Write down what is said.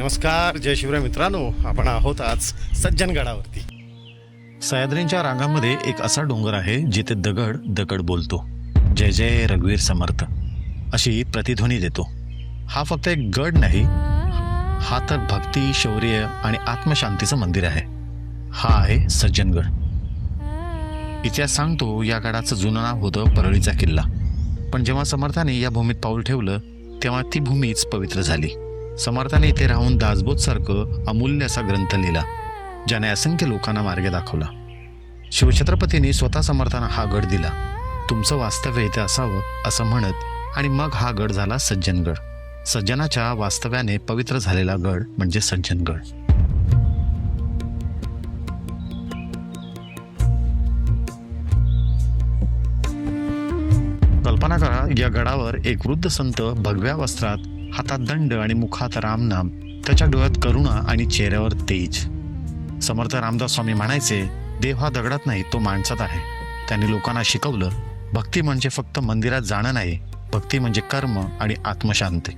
नमस्कार जय शिवराय मित्रांनो. आपण आहोत आज सज्जनगडावरती. सह्याद्रींच्या रांगामध्ये एक असा डोंगर आहे जिथे दगड दगड बोलतो. जय जय रघुवीर समर्थ. अशी प्रतिध्वनी देतो. हा फक्त एक गड नाही हा तर भक्ती शौर्य आणि आत्मशांतीचं मंदिर आहे. हा आहे सज्जनगड. इतिहास सांगतो या गडाचं जुनं नाव होतं परळीचा किल्ला. पण जेव्हा समर्थाने या भूमीत पाऊल ठेवलं तेव्हा ती भूमीच पवित्र झाली. समर्थाने इथे राहून दासबोध सारखं अमूल्य असा ग्रंथ लिहिला ज्याने असंख्य लोकांना मार्ग दाखवला. शिवछत्रपतींनी स्वतः समर्थांना हा गड दिला. तुमचं वास्तव्य इथे असावं असं म्हणत आणि मग हा गड झाला सज्जनगड. सज्जनाच्या वास्तव्याने पवित्र झालेला गड म्हणजे सज्जनगड. कल्पना करा या गडावर एक वृद्ध संत भगव्या वस्त्रात हातात दंड आणि मुखात रामनाम त्याच्या डोळ्यात करुणा आणि चेहऱ्यावर तेज. समर्थ रामदास स्वामी म्हणायचे देव हा दगडात नाही तो माणसात आहे. त्यांनी लोकांना शिकवलं भक्ती म्हणजे फक्त मंदिरात जाणं नाही भक्ती म्हणजे कर्म आणि आत्मशांती.